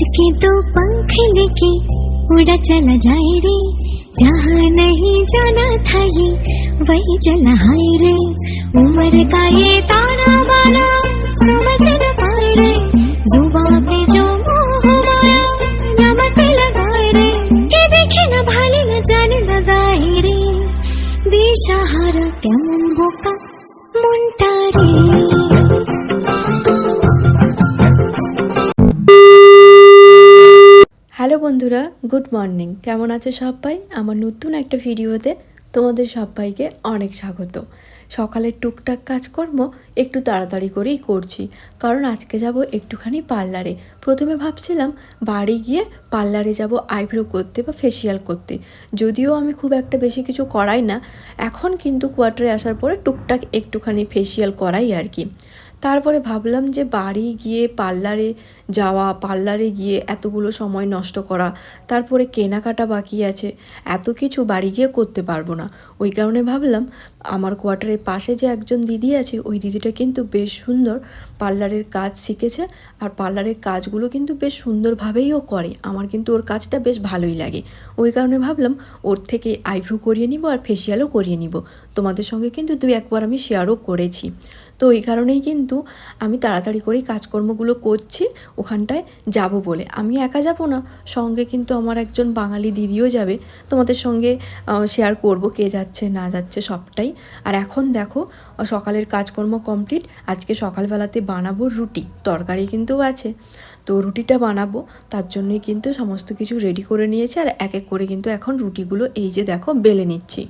इसके दो पंख लेके उड़ा चला जाए रे जहाँ नहीं जाना था ये वही चला हाय रे उम्र का ये ताना बाना समझ न पाए रे जुबा पे जो मोह माया नमक लगाए रे ये देखे न भाले न जाने लगाए रे দিশাহারা কেমন বোকা মনটা রে বন্ধুরা গুড মর্নিং কেমন আছে সবাই? আমার নতুন একটা ভিডিওতে তোমাদের সবাইকে অনেক স্বাগত। সকালের টুকটাক কাজকর্ম একটু তাড়াতাড়ি করেই করছি, কারণ আজকে যাব একটুখানি পার্লারে। প্রথমে ভাবছিলাম বাড়ি গিয়ে পার্লারে যাব আইব্রো করতে বা ফেসিয়াল করতে। যদিও আমি খুব একটা বেশি কিছু করাই না, এখন কিন্তু কোয়ার্টারে আসার পরে টুকটাক একটুখানি ফেসিয়াল করাই আর কি। তারপরে ভাবলাম যে বাড়ি গিয়ে পার্লারে যাওয়া, পার্লারে গিয়ে এতগুলো সময় নষ্ট করা, তারপরে কেনাকাটা বাকি আছে, এত কিছু বাড়ি গিয়ে করতে পারব না। ওই কারণে ভাবলাম, আমার কোয়ার্টারের পাশে যে একজন দিদি আছে, ওই দিদিটা কিন্তু বেশ সুন্দর, পার্লারের কাজ শিখেছে, আর পার্লারের কাজগুলো কিন্তু বেশ সুন্দরভাবেই ও করে, আমার কিন্তু ওর কাজটা বেশ ভালোই লাগে। ওই কারণে ভাবলাম, ওর থেকে আইব্রু করিয়ে নিব আর ফেসিয়ালও করিয়ে নিব। তোমাদের সঙ্গে কিন্তু দুই একবার আমি শেয়ারও করেছি। তো এই কারণেই কিন্তু আমি তাড়াতাড়ি করেই কাজকর্মগুলো করছি ওখানটায় যাব বলে। আমি একা যাব না, সঙ্গে কিন্তু আমার একজন বাঙালি দিদিও যাবে। তোমাদের সঙ্গে শেয়ার করব কে যাচ্ছে, না যাচ্ছে সবটাই। আর এখন দেখো, সকালের কাজকর্ম কমপ্লিট আজকে সকালবেলাতে বানাবো রুটি, তরকারি কিন্তু আছে। তো রুটিটা বানাবো, তার জন্যই কিন্তু সমস্ত কিছু রেডি করে নিয়েছি আর এক এক করে কিন্তু এখন রুটিগুলো এই যে দেখো বেলে নিচ্ছি।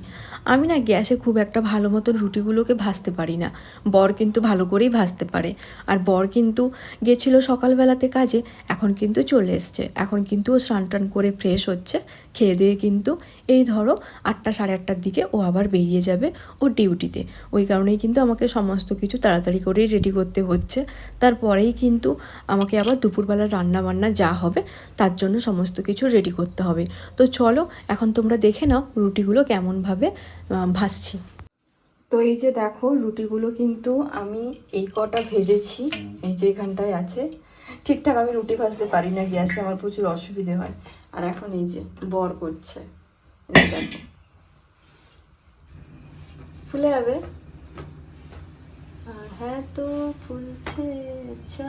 আমি না গ্যাসে খুব একটা ভালো মতন রুটিগুলোকে ভাজতে পারি না, বর কিন্তু ভালো করেই ভাজতে পারে। আর বর কিন্তু গেছিল সকালবেলাতে কাজে, এখন কিন্তু চলে এসছে, এখন কিন্তু ও স্নান টান করে ফ্রেশ হচ্ছে, খেয়ে দিয়ে কিন্তু এই ধরো আটটা সাড়ে আটটার দিকে ও আবার বেরিয়ে যাবে ও ডিউটিতে। ওই কারণেই কিন্তু আমাকে সমস্ত কিছু তাড়াতাড়ি করেই রেডি করতে হচ্ছে। তারপরেই কিন্তু আমাকে আবার দুপুরবেলা রান্না বান্না যা হবে, তার জন্য সমস্ত কিছু রেডি করতে হবে। তো চলো, এখন তোমরা দেখে নাও রুটিগুলো কেমনভাবে ভাসছি তো এই যে দেখো, রুটিগুলো কিন্তু আমি এই কটা ভেজেছি, এই যে এখানটায় আছে। ঠিকঠাক আমি রুটি ভাজতে পারি না গ্যাসে, আমার প্রচুর অসুবিধে হয়। আর এখন এই যে বর করছে ফুলে যাবে? হ্যাঁ তো ফুলছে আচ্ছা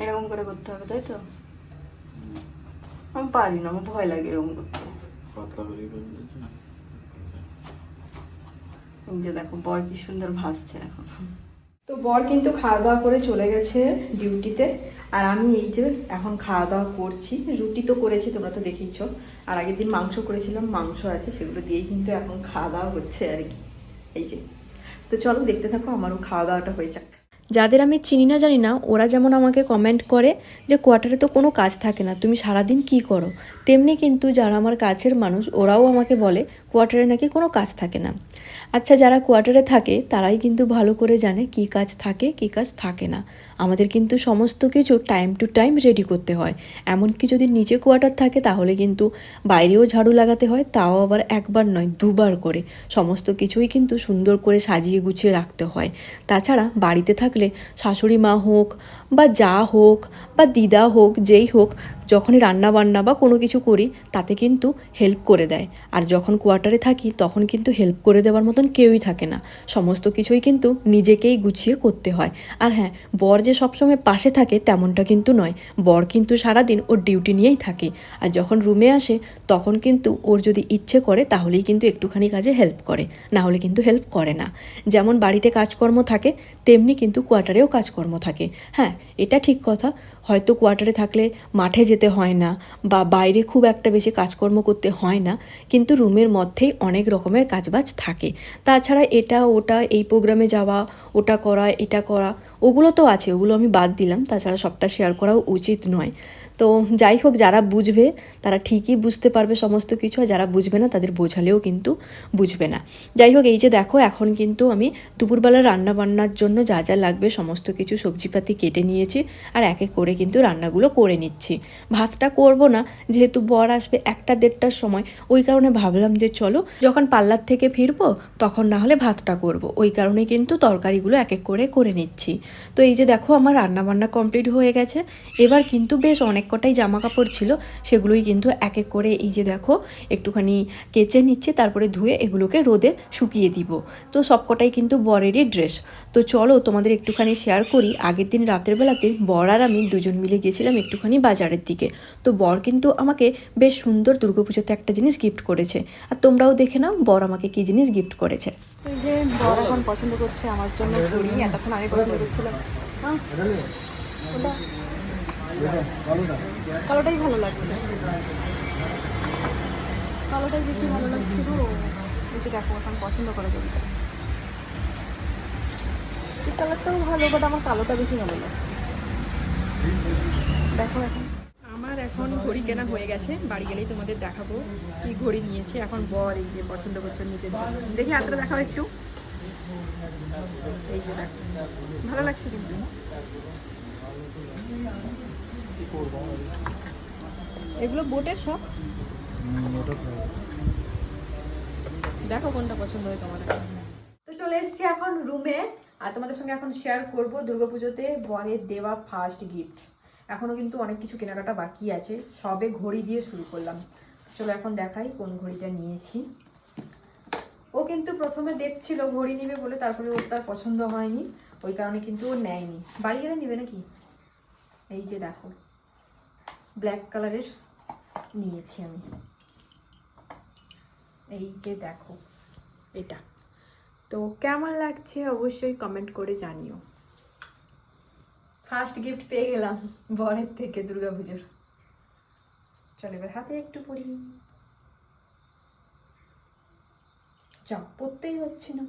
এরকম করে করতে হবে তাই তো? আমি পারি না আমার ভয় লাগে এরকম করতে। যে দেখো বর কি সুন্দর ভাসছে এখন। তো বর কিন্তু খাওয়া দাওয়া করে চলে গেছে ডিউটিতে আর আমি এই যে এখন খাওয়া দাওয়া করছি রুটি তো করেছি তোমরা তো দেখেইছো। আর আগের দিন মাংস করেছিলাম মাংস আছে সেগুলো দিয়েই কিন্তু এখন খাওয়া দাওয়া হচ্ছে আর কি। এই যে। তো চলো দেখতে থাকো আমারও খাওয়া দাওয়াটা হয়ে যাক। যাদের আমি চিনি না, জানি না, ওরা যেমন আমাকে কমেন্ট করে যে, কোয়ার্টারে তো কোনো কাজ থাকে না, তুমি সারাদিন কি করো? তেমনি কিন্তু যারা আমার কাছের মানুষ, ওরাও আমাকে বলে কোয়ার্টারে নাকি কোনো কাজ থাকে না। আচ্ছা যারা কোয়ার্টারে থাকে, তারাই কিন্তু ভালো করে জানে কি কাজ থাকে, কি কাজ থাকে না। আমাদের কিন্তু সমস্ত কিছু টাইম টু টাইম রেডি করতে হয়। এমনকি যদি নিচে কোয়ার্টার থাকে, তাহলে কিন্তু বাইরেও ঝাড়ু লাগাতে হয়, তাও আবার একবার নয়, দুবার করে। সমস্ত কিছুই কিন্তু সুন্দর করে সাজিয়ে গুছিয়ে রাখতে হয়। তাছাড়া বাড়িতে থাকলে শাশুড়ি মা হোক বা যা হোক বা দিদা হোক, যেই হোক যখনই রান্না বান্না বা কোনো কিছু করি, তাতে কিন্তু হেল্প করে দেয়। আর যখন কোয়ার্টারে থাকি, তখন কিন্তু হেল্প করে দেওয়ার মতন কেউই থাকে না। সমস্ত কিছুই কিন্তু নিজেকেই গুছিয়ে করতে হয়। আর হ্যাঁ বর যে সবসময় পাশে থাকে, তেমনটা কিন্তু নয়। বর কিন্তু সারাদিন ওর ডিউটি নিয়েই থাকে। আর যখন রুমে আসে, তখন কিন্তু ওর যদি ইচ্ছে করে, তাহলেই কিন্তু একটুখানি কাজে হেল্প করে। না হলে কিন্তু হেল্প করে না। যেমন বাড়িতে কাজকর্ম থাকে, তেমনি কিন্তু কোয়ার্টারেও কাজকর্ম থাকে। হ্যাঁ এটা ঠিক কথা। হয়তো কোয়ার্টারে থাকলে মাঠে যেতে হয় না বা বাইরে খুব একটা বেশি কাজকর্ম করতে হয় না, কিন্তু রুমের মধ্যেই অনেক রকমের কাজবাজ থাকে। তাছাড়া এটা, ওটা, এই প্রোগ্রামে যাওয়া, ওটা করা, এটা করা, ওগুলো তো আছে, ওগুলো আমি বাদ দিলাম। তাছাড়া সবটা শেয়ার করাও উচিত নয়। তো যাই হোক, যারা বুঝবে, তারা ঠিকই বুঝতে পারবে সমস্ত কিছু, আর যারা বুঝবে না, তাদের বোঝালেও কিন্তু বুঝবে না। যাই হোক, এই যে দেখো, এখন কিন্তু আমি দুপুরবেলা রান্না বান্নার জন্য যা যা লাগবে, সমস্ত কিছু সবজিপাতি কেটে নিয়েছি, আর এক এক করে কিন্তু রান্নাগুলো করে নিচ্ছি। ভাতটা করব না, যেহেতু বর আসবে একটা দেড়টার সময়, ওই কারণে ভাবলাম যে চলো, যখন পার্লার থেকে ফিরবো, তখন না হলে ভাতটা করব। ওই কারণে কিন্তু তরকারিগুলো এক এক করে করে নিচ্ছি। তো এই যে দেখো, আমার রান্নাবান্না কমপ্লিট হয়ে গেছে। এবার কিন্তু বেশ অনেক কটাই জামা কাপড় ছিল, সেগুলোই কিন্তু এক এক করে এই যে দেখো, একটুখানি কেচে নিচ্ছে, তারপরে ধুয়ে এগুলোকে রোদে শুকিয়ে দিব। তো সব কটাই কিন্তু বরেরই ড্রেস। তো চলো তোমাদের একটুখানি শেয়ার করি, আগের দিন রাতের বেলাতে বর আর আমি দুজন মিলে গেছিলাম একটুখানি বাজারের দিকে। তো বর কিন্তু আমাকে বেশ সুন্দর দুর্গাপুজোতে একটা জিনিস গিফট করেছে। আর তোমরাও দেখে নাও, বর আমাকে কি জিনিস গিফট করেছে। যে বর এখন পছন্দ করছে আমার জন্য এতক্ষণ আমি পছন্দ করছিলাম কালোটাই ভালো লাগছে। কালোটাই বেশি ভালো লাগছে গো এই দেখো এখন পছন্দ করে চলছে কালারটাও ভালো বাট আমার কালোটা বেশি ভালো লাগছে। দেখো এখন। আমার এখন ঘড়ি কেনা হয়ে গেছে। বাড়ি গেলেই তোমাদের দেখাবো কি ঘড়ি নিয়েছি। এখন বর এই যে পছন্দ করছে নিজের জন্য। দেখি হাতটা দেখাও একটু। এই যে ভালো লাগছে কিন্তু এগুলো বোটের সব দেখো কোনটা পছন্দ হয় তোমার। তো চলে এসেছি এখন রুমে আর তোমাদের সঙ্গে এখন শেয়ার করব দুর্গাপুজোতে বরের দেওয়া ফার্স্ট গিফট এখনও কিন্তু অনেক কিছু কেনাকাটা বাকি আছে সবে ঘড়ি দিয়ে শুরু করলাম। চলো এখন দেখাই কোন ঘড়িটা নিয়েছি। ও কিন্তু প্রথমে দেখছিল ঘড়ি নেবে বলে তারপরে ওর তার পছন্দ হয়নি ওই কারণে কিন্তু ও নেয়নি। বাড়ি গেলে নেবে নাকি? এই যে দেখো। ব্ল্যাক কালারের নিয়েছি আমি এই যে দেখো এটা তো কেমন লাগছে অবশ্যই কমেন্ট করে জানিও ফার্স্ট গিফট পেয়ে গেলাম বরের থেকে দুর্গাপুজোর চলো এবার হাতে একটু পরি যা পড়তেই হচ্ছে না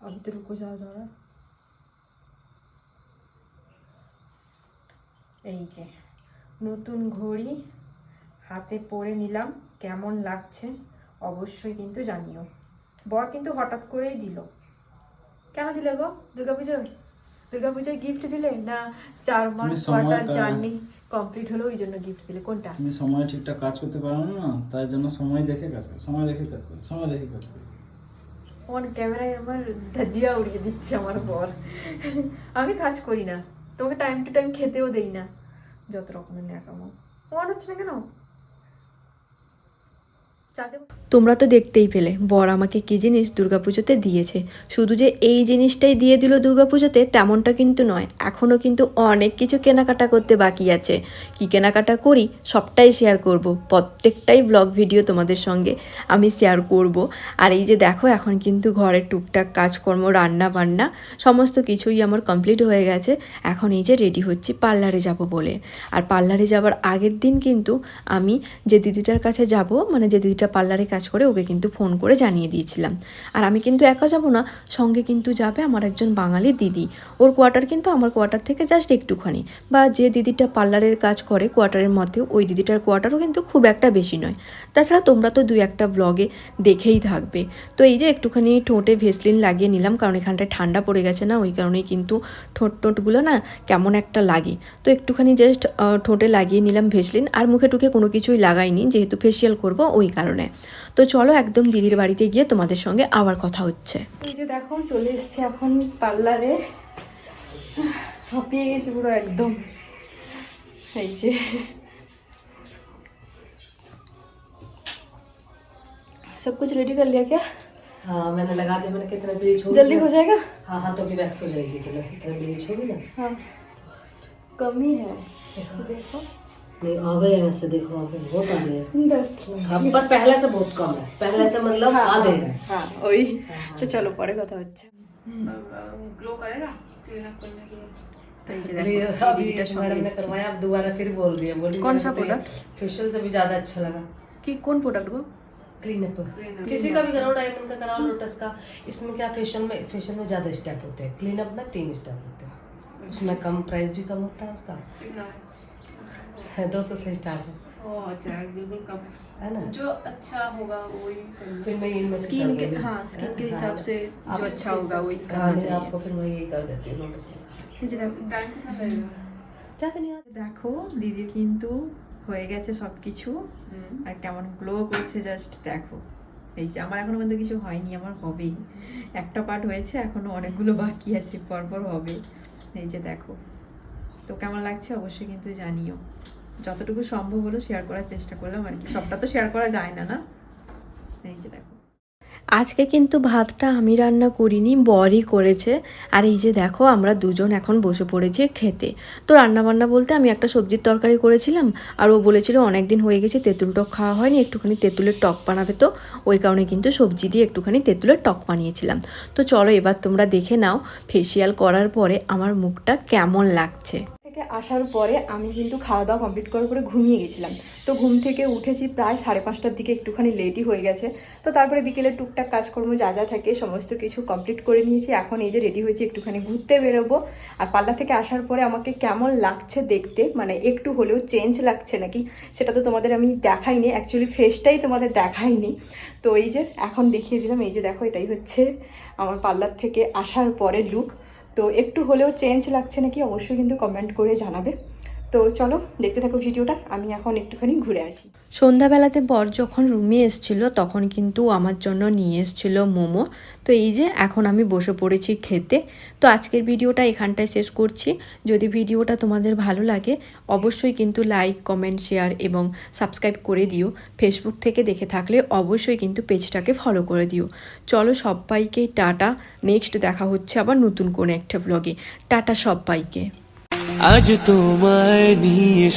अभी तो रुको যাওয়া এই যে নতুন ঘড়ি হাতে পরে নিলাম কেমন লাগছে অবশ্যই কিন্তু জানিও। বর কিন্তু হঠাৎ করেই দিল। কেন দিলে গো? দুর্গাপুজোয়? দুর্গাপুজোয় গিফট দিলে না চার মাস কোয়ার্টার জার্নি কমপ্লিট হলো ওই জন্য গিফট দিলে? কোনটা? তুমি সময় ঠিকঠাক কাজ করতে পারো না তার জন্য সময় দেখে কাজ করো সময় দেখে কাজ করো সময় দেখে কাজ করো। অন ক্যামেরায় আমার ধাজিয়া উড়িয়ে দিচ্ছে আমার বর। আমি কাজ করি না। তোমাকে টাইম টু টাইম খেতেও দেই না। যত রকমের ন্যাকামো। মনে হচ্ছে না কেন? তোমরা তো দেখতেই পেলে, বর আমাকে কী জিনিস দুর্গাপুজোতে দিয়েছে। শুধু যে এই জিনিসটাই দিয়ে দিল দুর্গাপুজোতে তেমনটা কিন্তু নয়, এখনও কিন্তু অনেক কিছু কেনাকাটা করতে বাকি আছে। কি কেনাকাটা করি সবটাই শেয়ার করব, প্রত্যেকটাই ব্লগ ভিডিও তোমাদের সঙ্গে আমি শেয়ার করব। আর এই যে দেখো, এখন কিন্তু ঘরের টুকটাক কাজকর্ম, রান্না বান্না, সমস্ত কিছুই আমার কমপ্লিট হয়ে গেছে। এখন এই যে রেডি হচ্ছি পার্লারে যাব বলে। আর পার্লারে যাওয়ার আগের দিন কিন্তু আমি যে দিদিটার কাছে যাব মানে যে দিদিটা পার্লারে কাজ করে ওকে কিন্তু ফোন করে জানিয়ে দিয়েছিলাম। আর আমি কিন্তু একা যাব না, সঙ্গে কিন্তু যাবে আমার একজন বাঙালি দিদি। ওর কোয়ার্টার কিন্তু আমার কোয়ার্টার থেকে জাস্ট একটুখানি। বা যে দিদিটা পার্লারের কাজ করে কোয়ার্টারের মধ্যে, ওই দিদিটার কোয়ার্টারও কিন্তু খুব একটা বেশি নয়। তাছাড়া তোমরা তো দুই একটা ব্লগে দেখেই থাকবে। তো এই যে একটুখানি ঠোঁটে ভেসলিন লাগিয়ে নিলাম, কারণ এখানটায় ঠান্ডা পড়ে গেছে না, ওই কারণেই কিন্তু ঠোঁট টোঁটগুলো না কেমন একটা লাগে। তো একটুখানি জাস্ট ঠোঁটে লাগিয়ে নিলাম ভেসলিন, আর মুখে টুকে কোনো কিছুই লাগাইনি, যেহেতু ফেসিয়াল করব, ওই কারণে। তো চলো একদম দিদির বাড়িতে গিয়ে তোমাদের সঙ্গে আবার কথা হচ্ছে এই যে দেখো চলে এসেছি এখন পার্লারে হাঁপিয়ে গেছি পুরো একদম এই যে सब कुछ रेडी कर लिया क्या हाँ मैंने लगा दिया मैंने कितना ब्लीच हो जल्दी हो जाएगा हाँ हाथों की वैक्स हो जाएगी तो कितना ब्लीच होगी ना हाँ कम ही है देखो नहीं आ गए वैसे देखो आप बहुत आ गए हाँ। पर पहले से बहुत कम है। पहले से मतलब हाँ, आधे हाँ, हैं हाँ। वही। अच्छा, तो चलो ग्लो करेगा? तो अभी मैडम ने करवाया दोबारा फिर बोल कौन सा तो प्रोडक्ट फेशियल से भी ज़्यादा अच्छा लगा। कि कौन प्रोडक्ट को क्लीनअप किसी का भी कराओ डायमंड का कराओ लोटस का। इसमें क्या फेशियल में फेशियल में ज़्यादा स्टेप होते हैं। क्लीनअप में तीन स्टेप होते हैं। उसमें कम प्राइस भी कम होता है उसका। दो सौ से स्टार्ट है ओ अच्छा बिल्कुल कम है ना जो अच्छा होगा वही करना फिर मैं इनमें से स्किन कर के दूंगी। हाँ स्किन के हाँ, हिसाब से आप जो अच्छा होगा वही हाँ, करना नहीं, चाहिए आपको फिर मैं यही कर देती हूँ लोटस से এই যে দেখো टाइम कितना लगेगा ज़्यादा नहीं आता দেখো দিদির কিন্তু হয়ে গেছে সব কিছু আর কেমন গ্লো করছে জাস্ট দেখো এই যে আমার এখনো পর্যন্ত কিছু হয়নি আমার হবেই একটা পার্ট হয়েছে এখনো অনেকগুলো বাকি আছে পরপর হবে এই যে দেখো তো কেমন লাগছে অবশ্যই কিন্তু জানিও যতটুকু সম্ভব হলো শেয়ার করার চেষ্টা করলাম আর কি। সবটা তো শেয়ার করা যায় না না? এই যে দেখো। আজকে কিন্তু ভাতটা আমি রান্না করিনি, বরই করেছে। আর এই যে দেখো, আমরা দুজন এখন বসে পড়েছি খেতে। তো রান্না বান্না বলতে আমি একটা সবজির তরকারি করেছিলাম, আর ও বলেছিল অনেক দিন হয়ে গেছে, তেঁতুল টক খাওয়া হয়নি, একটুখানি তেঁতুলের টক বানাবে তো। ওই কারণে কিন্তু সবজি দিয়ে একটুখানি তেঁতুলের টক বানিয়েছিলাম। তো চলো এবার তোমরা দেখে নাও ফেসিয়াল করার পরে আমার মুখটা কেমন লাগছে। থেকে আসার পরে আমি কিন্তু খাওয়া দাওয়া কমপ্লিট করার পরে ঘুমিয়ে গেছিলাম। তো ঘুম থেকে উঠেছি প্রায় সাড়ে পাঁচটার দিকে, একটুখানি লেটই হয়ে গেছে। তো তারপরে বিকেলে টুকটাক কাজকর্ম যা যা থাকে সমস্ত কিছু কমপ্লিট করে নিয়েছি। এখন এই যে রেডি হয়েছি একটুখানি ঘুরতে বেরোবো। আর পার্লার থেকে আসার পরে আমাকে কেমন লাগছে দেখতে মানে একটু হলেও চেঞ্জ লাগছে নাকি, সেটা তো তোমাদের আমি দেখাইনি। অ্যাকচুয়ালি ফেসটাই তোমাদের দেখাইনি। তো এই যে এখন দেখিয়ে দিলাম, এই যে দেখো এটাই হচ্ছে আমার পার্লার থেকে আসার পরে লুক তো একটু হলেও চেঞ্জ লাগছে নাকি অবশ্যই কিন্তু কমেন্ট করে জানাবে। তো চলো, দেখতে থাকো ভিডিওটা, আমি এখন একটুখানি ঘুরে আসি। সন্ধ্যাবেলাতে বর যখন রুমে এসছিল, তখন কিন্তু আমার জন্য নিয়ে এসছিল মোমো। তো এই যে, এখন আমি বসে পড়েছি খেতে। তো আজকের ভিডিওটা এখানটায় শেষ করছি। যদি ভিডিওটা তোমাদের ভালো লাগে, অবশ্যই কিন্তু লাইক, কমেন্ট, শেয়ার এবং সাবস্ক্রাইব করে দিও। ফেসবুক থেকে দেখে থাকলে অবশ্যই কিন্তু পেজটাকে ফলো করে দিও। চলো সবাইকে টাটা। নেক্সট দেখা হচ্ছে আবার নতুন কোনো একটা ব্লগে টাটা সবাইকে। আজ তোমায় নিয়ে